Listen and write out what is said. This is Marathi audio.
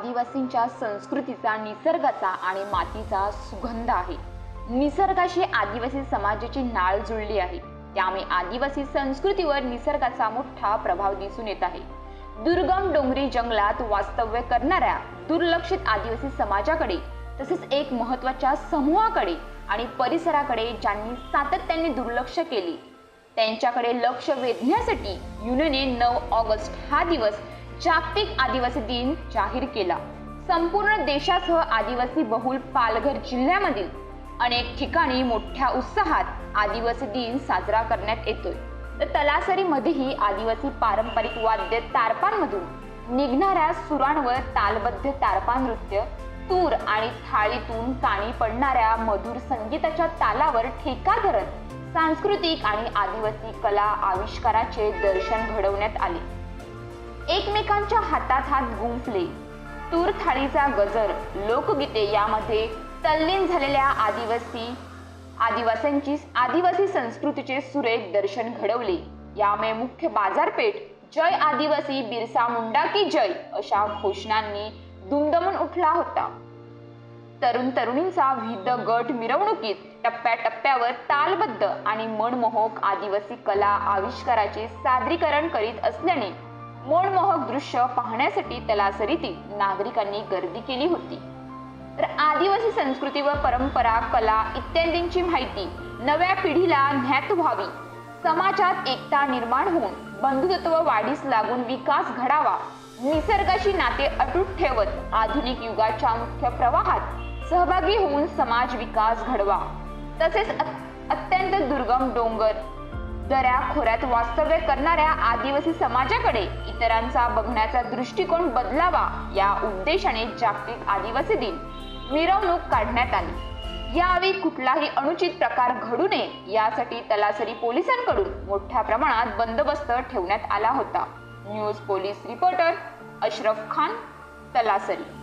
आदिवासींच्या संस्कृतीचा निसर्गाचा आणि मातीचा सुगंध आहे. निसर्गाशी आदिवासी समाजाची नाळ जुळली आहे. त्यामुळे आदिवासी संस्कृतीवर निसर्गाचा मोठा प्रभाव दिसून येत आहे. दुर्गम डोंगरी जंगलात वास्तव्य करणाऱ्या दुर्लक्षित आदिवासी समाजाकडे तसेच एक महत्त्वाच्या समूहाकडे आणि परिसराकडे ज्यांनी सातत्याने दुर्लक्ष केले त्यांच्याकडे लक्ष वेधण्यासाठी युनेने नऊ ऑगस्ट हा दिवस जागतिक आदिवासी दिन जाहीर केला. संपूर्ण देशासह आदिवासी बहुल पालघर जिल्ह्यामधील अनेक ठिकाणी मोठ्या उत्साहात आदिवासी दिन साजरा करण्यात येतोय. तर तलासरीमध्येही आदिवासी पारंपरिक वाद्य तारपांमधून निघणाऱ्या सुरांवर तालबद्ध तारपा नृत्य तूर आणि थाळीतून काणी पडणाऱ्या मधुर संगीताच्या तालावर ठेका धरत सांस्कृतिक आणि आदिवासी कला आविष्काराचे दर्शन घडवण्यात आले. एकमेकांच्या हातात हात गुंफले. तूर थाळीचा गजर लोकगीते यामध्ये तल्लीन झालेल्या आदिवासी आदिवासींची आदिवासी संस्कृतीचे सुरेख दर्शन घडवले. यामुळे मुख्य बाजारपेठ जय आदिवासी बिरसा मुंडा की जय अशा घोषणांनी दुमदमून उठला होता. तरुण तरुणींचा विविध गट मिरवणुकीत टप्प्याटप्प्यावर तालबद्ध आणि मनमोहक आदिवासी कला आविष्काराचे सादरीकरण करीत असल्याने मनमोहक दृश्य पाहण्यासाठी तलासरीतील नागरिकांनी गर्दी केली होती. तर आदिवासी संस्कृती व परंपरा कला इत्यादींची माहिती नव्या पिढीला ज्ञात व्हावी. समाजात एकता निर्माण होऊन बंधुत्व वाढीस लागून विकास घडावा. निसर्गाशी नाते अटूट ठेवत आधुनिक युगाच्या मुख्य प्रवाहात सहभागी होऊन समाज विकास घडवा. तसेच अत्यंत दुर्गम डोंगर दऱ्या खोऱ्यात वास्तव्य करणाऱ्या आदिवासी समाजाकडे इतरांचा बघण्याचा दृष्टिकोन बदलावा या उद्देशाने जागतिक आदिवासी दिन मिरवणूक काढण्यात आली. यावेळी कुठलाही अनुचित प्रकार घडू नये यासाठी तलासरी पोलिसांकडून मोठ्या प्रमाणात बंदोबस्त ठेवण्यात आला होता. News police reporter Ashraf Khan Talasari.